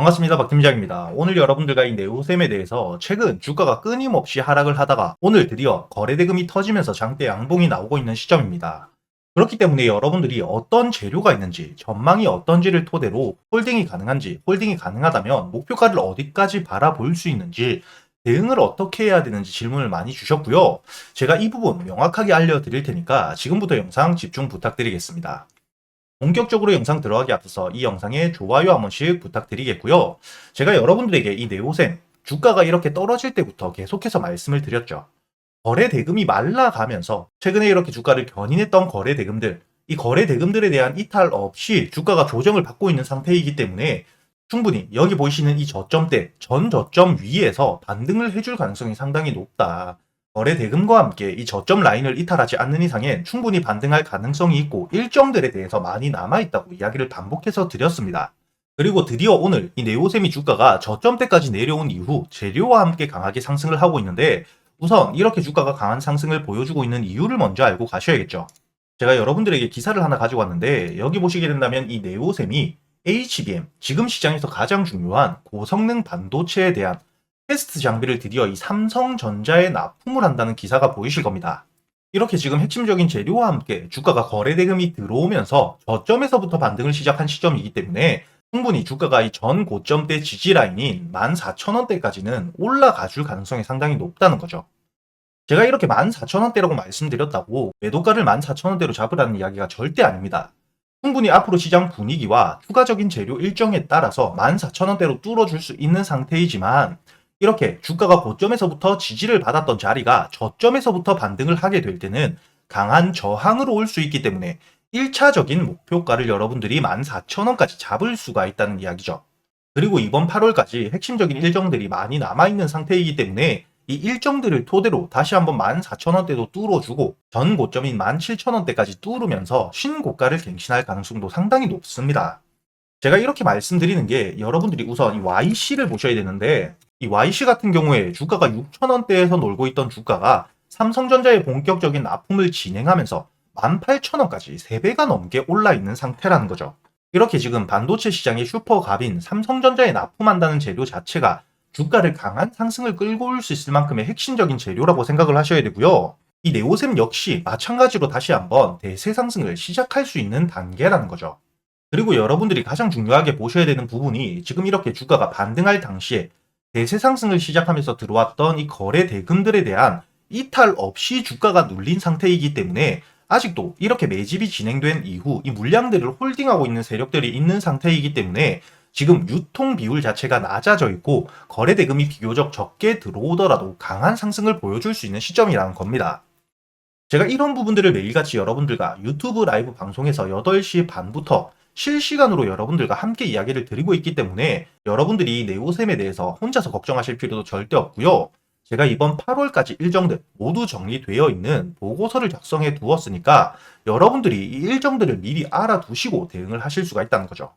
반갑습니다. 박 팀장입니다. 오늘 여러분들과 이 네오셈에 대해서 최근 주가가 끊임없이 하락을 하다가 오늘 드디어 거래대금이 터지면서 장대 양봉이 나오고 있는 시점입니다. 그렇기 때문에 여러분들이 어떤 재료가 있는지, 전망이 어떤지를 토대로 홀딩이 가능한지, 홀딩이 가능하다면 목표가를 어디까지 바라볼 수 있는지, 대응을 어떻게 해야 되는지 질문을 많이 주셨고요. 제가 이 부분 명확하게 알려드릴 테니까 지금부터 영상 집중 부탁드리겠습니다. 본격적으로 영상 들어가기 앞서서 이 영상에 좋아요 한 번씩 부탁드리겠고요. 제가 여러분들에게 이 네오셈 주가가 이렇게 떨어질 때부터 계속해서 말씀을 드렸죠. 거래 대금이 말라가면서 최근에 이렇게 주가를 견인했던 거래 대금들, 이 거래 대금들에 대한 이탈 없이 주가가 조정을 받고 있는 상태이기 때문에 충분히 여기 보이시는 이 저점대 전 저점 위에서 반등을 해줄 가능성이 상당히 높다. 거래 대금과 함께 이 저점 라인을 이탈하지 않는 이상엔 충분히 반등할 가능성이 있고 일정들에 대해서 많이 남아있다고 이야기를 반복해서 드렸습니다. 그리고 드디어 오늘 이 네오세미 주가가 저점대까지 내려온 이후 재료와 함께 강하게 상승을 하고 있는데 우선 이렇게 주가가 강한 상승을 보여주고 있는 이유를 먼저 알고 가셔야겠죠. 제가 여러분들에게 기사를 하나 가지고 왔는데 여기 보시게 된다면 이 네오셈이 HBM, 지금 시장에서 가장 중요한 고성능 반도체에 대한 테스트 장비를 드디어 이 삼성전자에 납품을 한다는 기사가 보이실 겁니다. 이렇게 지금 핵심적인 재료와 함께 주가가 거래 대금이 들어오면서 저점에서부터 반등을 시작한 시점이기 때문에 충분히 주가가 이 전 고점대 지지 라인인 14,000원대까지는 올라가 줄 가능성이 상당히 높다는 거죠. 제가 이렇게 14,000원대라고 말씀드렸다고 매도가를 14,000원대로 잡으라는 이야기가 절대 아닙니다. 충분히 앞으로 시장 분위기와 추가적인 재료 일정에 따라서 14,000원대로 뚫어줄 수 있는 상태이지만 이렇게 주가가 고점에서부터 지지를 받았던 자리가 저점에서부터 반등을 하게 될 때는 강한 저항으로 올 수 있기 때문에 1차적인 목표가를 여러분들이 14,000원까지 잡을 수가 있다는 이야기죠. 그리고 이번 8월까지 핵심적인 일정들이 많이 남아있는 상태이기 때문에 이 일정들을 토대로 다시 한번 14,000원대도 뚫어주고 전 고점인 17,000원대까지 뚫으면서 신고가를 갱신할 가능성도 상당히 높습니다. 제가 이렇게 말씀드리는 게 여러분들이 우선 이 YC를 보셔야 되는데 이 YC 같은 경우에 주가가 6,000원대에서 놀고 있던 주가가 삼성전자의 본격적인 납품을 진행하면서 18,000원까지 3배가 넘게 올라 있는 상태라는 거죠. 이렇게 지금 반도체 시장의 슈퍼갑인 삼성전자에 납품한다는 재료 자체가 주가를 강한 상승을 끌고 올 수 있을 만큼의 핵심적인 재료라고 생각을 하셔야 되고요. 이 네오셈 역시 마찬가지로 다시 한번 대세 상승을 시작할 수 있는 단계라는 거죠. 그리고 여러분들이 가장 중요하게 보셔야 되는 부분이 지금 이렇게 주가가 반등할 당시에 대세 상승을 시작하면서 들어왔던 이 거래 대금들에 대한 이탈 없이 주가가 눌린 상태이기 때문에 아직도 이렇게 매집이 진행된 이후 이 물량들을 홀딩하고 있는 세력들이 있는 상태이기 때문에 지금 유통 비율 자체가 낮아져 있고 거래 대금이 비교적 적게 들어오더라도 강한 상승을 보여줄 수 있는 시점이라는 겁니다. 제가 이런 부분들을 매일같이 여러분들과 유튜브 라이브 방송에서 8시 반부터 실시간으로 여러분들과 함께 이야기를 드리고 있기 때문에 여러분들이 네오셈에 대해서 혼자서 걱정하실 필요도 절대 없고요. 제가 이번 8월까지 일정들 모두 정리되어 있는 보고서를 작성해 두었으니까 여러분들이 이 일정들을 미리 알아두시고 대응을 하실 수가 있다는 거죠.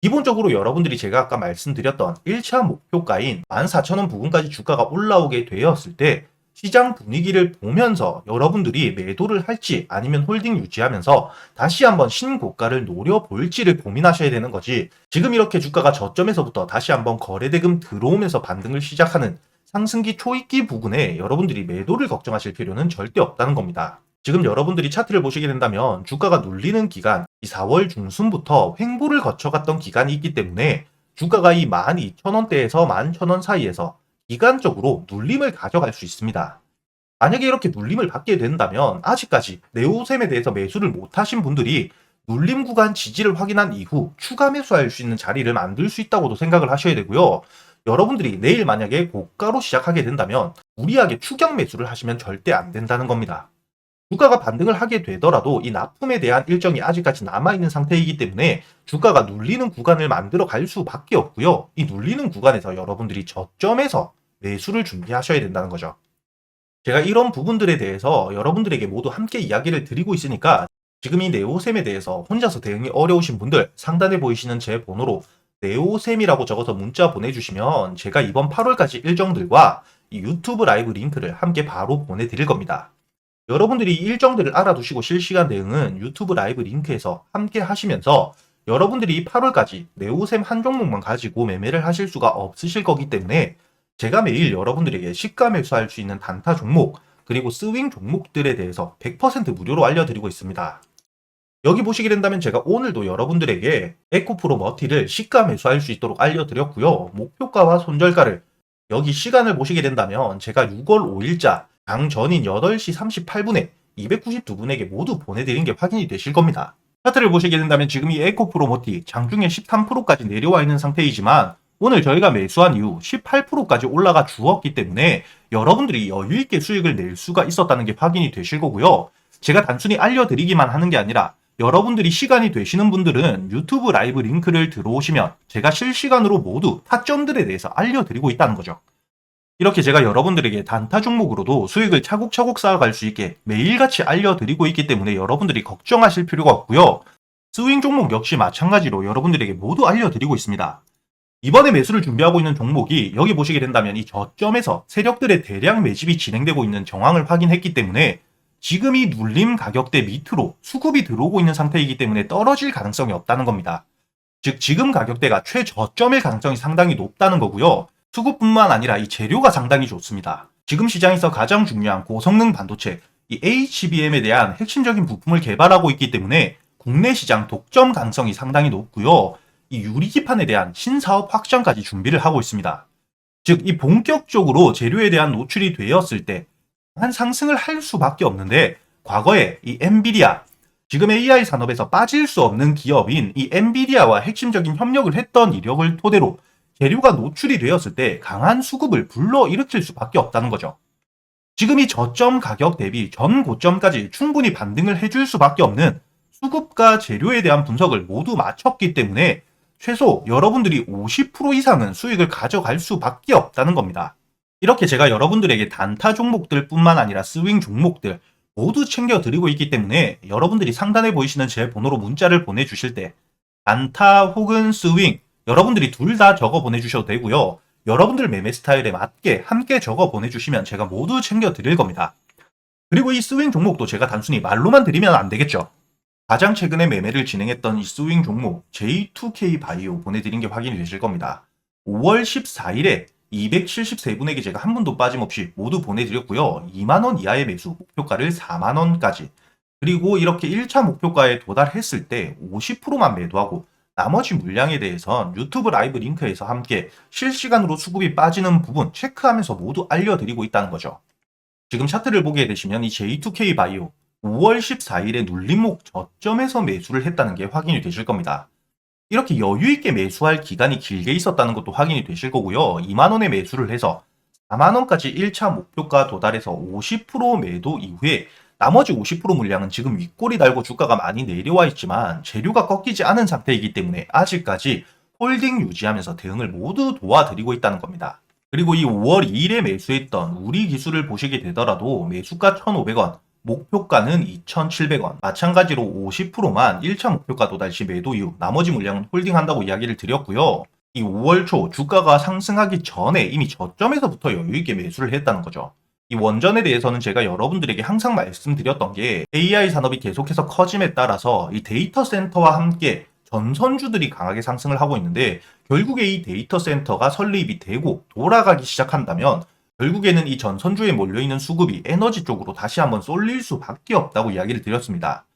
기본적으로 여러분들이 제가 아까 말씀드렸던 1차 목표가인 14,000원 부근까지 주가가 올라오게 되었을 때 시장 분위기를 보면서 여러분들이 매도를 할지 아니면 홀딩 유지하면서 다시 한번 신고가를 노려볼지를 고민하셔야 되는 거지 지금 이렇게 주가가 저점에서부터 다시 한번 거래대금 들어오면서 반등을 시작하는 상승기 초입기 부근에 여러분들이 매도를 걱정하실 필요는 절대 없다는 겁니다. 지금 여러분들이 차트를 보시게 된다면 주가가 눌리는 기간, 이 4월 중순부터 횡보를 거쳐갔던 기간이 있기 때문에 주가가 이 12,000원대에서 11,000원 사이에서 기간적으로 눌림을 가져갈 수 있습니다. 만약에 이렇게 눌림을 받게 된다면 아직까지 네오셈에 대해서 매수를 못하신 분들이 눌림 구간 지지를 확인한 이후 추가 매수할 수 있는 자리를 만들 수 있다고도 생각을 하셔야 되고요. 여러분들이 내일 만약에 고가로 시작하게 된다면 무리하게 추격 매수를 하시면 절대 안 된다는 겁니다. 주가가 반등을 하게 되더라도 이 납품에 대한 일정이 아직까지 남아있는 상태이기 때문에 주가가 눌리는 구간을 만들어 갈 수밖에 없고요. 이 눌리는 구간에서 여러분들이 저점에서 매수를 준비하셔야 된다는 거죠. 제가 이런 부분들에 대해서 여러분들에게 모두 함께 이야기를 드리고 있으니까 지금 이 네오셈에 대해서 혼자서 대응이 어려우신 분들 상단에 보이시는 제 번호로 네오셈이라고 적어서 문자 보내주시면 제가 이번 8월까지 일정들과 이 유튜브 라이브 링크를 함께 바로 보내드릴 겁니다. 여러분들이 이 일정들을 알아두시고 실시간 대응은 유튜브 라이브 링크에서 함께 하시면서 여러분들이 8월까지 네오셈 한 종목만 가지고 매매를 하실 수가 없으실 거기 때문에 제가 매일 여러분들에게 시가 매수할 수 있는 단타 종목 그리고 스윙 종목들에 대해서 100% 무료로 알려드리고 있습니다. 여기 보시게 된다면 제가 오늘도 여러분들에게 에코프로 머티를 시가 매수할 수 있도록 알려드렸고요. 목표가와 손절가를 여기 시간을 보시게 된다면 제가 6월 5일자 장 전인 8시 38분에 292분에게 모두 보내드린 게 확인이 되실 겁니다. 차트를 보시게 된다면 지금 이 에코 프로 모티 장중에 13%까지 내려와 있는 상태이지만 오늘 저희가 매수한 이후 18%까지 올라가 주었기 때문에 여러분들이 여유있게 수익을 낼 수가 있었다는 게 확인이 되실 거고요. 제가 단순히 알려드리기만 하는 게 아니라 여러분들이 시간이 되시는 분들은 유튜브 라이브 링크를 들어오시면 제가 실시간으로 모두 타점들에 대해서 알려드리고 있다는 거죠. 이렇게 제가 여러분들에게 단타 종목으로도 수익을 차곡차곡 쌓아갈 수 있게 매일같이 알려드리고 있기 때문에 여러분들이 걱정하실 필요가 없고요. 스윙 종목 역시 마찬가지로 여러분들에게 모두 알려드리고 있습니다. 이번에 매수를 준비하고 있는 종목이 여기 보시게 된다면 이 저점에서 세력들의 대량 매집이 진행되고 있는 정황을 확인했기 때문에 지금 이 눌림 가격대 밑으로 수급이 들어오고 있는 상태이기 때문에 떨어질 가능성이 없다는 겁니다. 즉 지금 가격대가 최저점일 가능성이 상당히 높다는 거고요. 수급뿐만 아니라 이 재료가 상당히 좋습니다. 지금 시장에서 가장 중요한 고성능 반도체 이 HBM에 대한 핵심적인 부품을 개발하고 있기 때문에 국내 시장 독점 가능성이 상당히 높고요. 이 유리기판에 대한 신사업 확장까지 준비를 하고 있습니다. 즉, 이 본격적으로 재료에 대한 노출이 되었을 때 한 상승을 할 수밖에 없는데 과거에 이 엔비디아 지금 AI 산업에서 빠질 수 없는 기업인 이 엔비디아와 핵심적인 협력을 했던 이력을 토대로 재료가 노출이 되었을 때 강한 수급을 불러일으킬 수밖에 없다는 거죠. 지금 이 저점 가격 대비 전 고점까지 충분히 반등을 해줄 수밖에 없는 수급과 재료에 대한 분석을 모두 마쳤기 때문에 최소 여러분들이 50% 이상은 수익을 가져갈 수밖에 없다는 겁니다. 이렇게 제가 여러분들에게 단타 종목들 뿐만 아니라 스윙 종목들 모두 챙겨드리고 있기 때문에 여러분들이 상단에 보이시는 제 번호로 문자를 보내주실 때 단타 혹은 스윙 여러분들이 둘 다 적어 보내주셔도 되고요. 여러분들 매매 스타일에 맞게 함께 적어 보내주시면 제가 모두 챙겨 드릴 겁니다. 그리고 이 스윙 종목도 제가 단순히 말로만 드리면 안 되겠죠. 가장 최근에 매매를 진행했던 이 스윙 종목 J2K 바이오 보내드린 게 확인이 되실 겁니다. 5월 14일에 273분에게 제가 한 분도 빠짐없이 모두 보내드렸고요. 2만원 이하의 매수 목표가를 4만원까지 그리고 이렇게 1차 목표가에 도달했을 때 50%만 매도하고 나머지 물량에 대해선 유튜브 라이브 링크에서 함께 실시간으로 수급이 빠지는 부분 체크하면서 모두 알려드리고 있다는 거죠. 지금 차트를 보게 되시면 이 J2K 바이오 5월 14일에 눌림목 저점에서 매수를 했다는 게 확인이 되실 겁니다. 이렇게 여유있게 매수할 기간이 길게 있었다는 것도 확인이 되실 거고요. 2만원에 매수를 해서 4만원까지 1차 목표가 도달해서 50% 매도 이후에 나머지 50% 물량은 지금 윗골이 달고 주가가 많이 내려와 있지만 재료가 꺾이지 않은 상태이기 때문에 아직까지 홀딩 유지하면서 대응을 모두 도와드리고 있다는 겁니다. 그리고 이 5월 2일에 매수했던 우리 기술을 보시게 되더라도 매수가 1,500원, 목표가는 2,700원. 마찬가지로 50%만 1차 목표가 도달 시 매도 이후 나머지 물량은 홀딩한다고 이야기를 드렸고요. 이 5월 초 주가가 상승하기 전에 이미 저점에서부터 여유있게 매수를 했다는 거죠. 이 원전에 대해서는 제가 여러분들에게 항상 말씀드렸던 게 AI 산업이 계속해서 커짐에 따라서 이 데이터 센터와 함께 전선주들이 강하게 상승을 하고 있는데 결국에 이 데이터 센터가 설립이 되고 돌아가기 시작한다면 결국에는 이 전선주에 몰려있는 수급이 에너지 쪽으로 다시 한번 쏠릴 수밖에 없다고 이야기를 드렸습니다.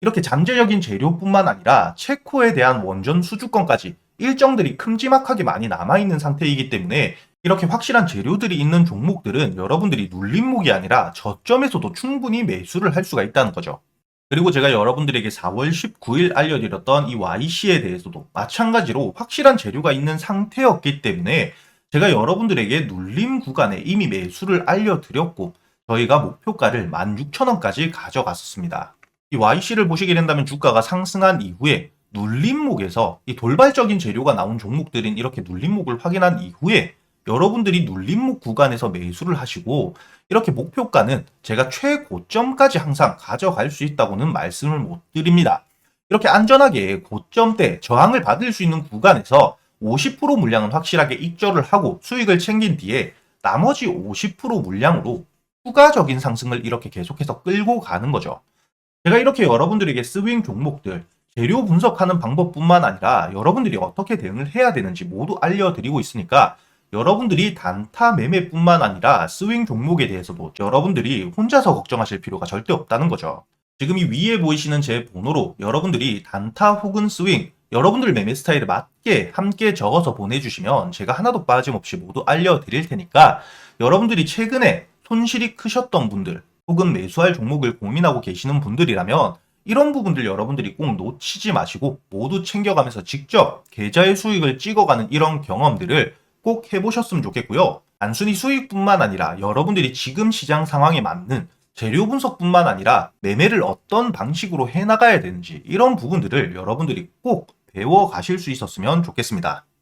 이렇게 잠재적인 재료뿐만 아니라 체코에 대한 원전 수주권까지 일정들이 큼지막하게 많이 남아있는 상태이기 때문에 이렇게 확실한 재료들이 있는 종목들은 여러분들이 눌림목이 아니라 저점에서도 충분히 매수를 할 수가 있다는 거죠. 그리고 제가 여러분들에게 4월 19일 알려드렸던 이 YC에 대해서도 마찬가지로 확실한 재료가 있는 상태였기 때문에 제가 여러분들에게 눌림 구간에 이미 매수를 알려드렸고 저희가 목표가를 16,000원까지 가져갔었습니다. 이 YC를 보시게 된다면 주가가 상승한 이후에 눌림목에서 이 돌발적인 재료가 나온 종목들인 이렇게 눌림목을 확인한 이후에 여러분들이 눌림목 구간에서 매수를 하시고 이렇게 목표가는 제가 최고점까지 항상 가져갈 수 있다고는 말씀을 못 드립니다. 이렇게 안전하게 고점대 저항을 받을 수 있는 구간에서 50% 물량은 확실하게 입절을 하고 수익을 챙긴 뒤에 나머지 50% 물량으로 추가적인 상승을 이렇게 계속해서 끌고 가는 거죠. 제가 이렇게 여러분들에게 스윙 종목들 재료 분석하는 방법뿐만 아니라 여러분들이 어떻게 대응을 해야 되는지 모두 알려드리고 있으니까 여러분들이 단타 매매뿐만 아니라 스윙 종목에 대해서도 여러분들이 혼자서 걱정하실 필요가 절대 없다는 거죠. 지금 이 위에 보이시는 제 번호로 여러분들이 단타 혹은 스윙, 여러분들 매매 스타일에 맞게 함께 적어서 보내주시면 제가 하나도 빠짐없이 모두 알려드릴 테니까 여러분들이 최근에 손실이 크셨던 분들 혹은 매수할 종목을 고민하고 계시는 분들이라면 이런 부분들 여러분들이 꼭 놓치지 마시고 모두 챙겨가면서 직접 계좌의 수익을 찍어가는 이런 경험들을 꼭 해보셨으면 좋겠고요. 단순히 수익뿐만 아니라 여러분들이 지금 시장 상황에 맞는 재료 분석뿐만 아니라 매매를 어떤 방식으로 해나가야 되는지 이런 부분들을 여러분들이 꼭 배워 가실 수 있었으면 좋겠습니다.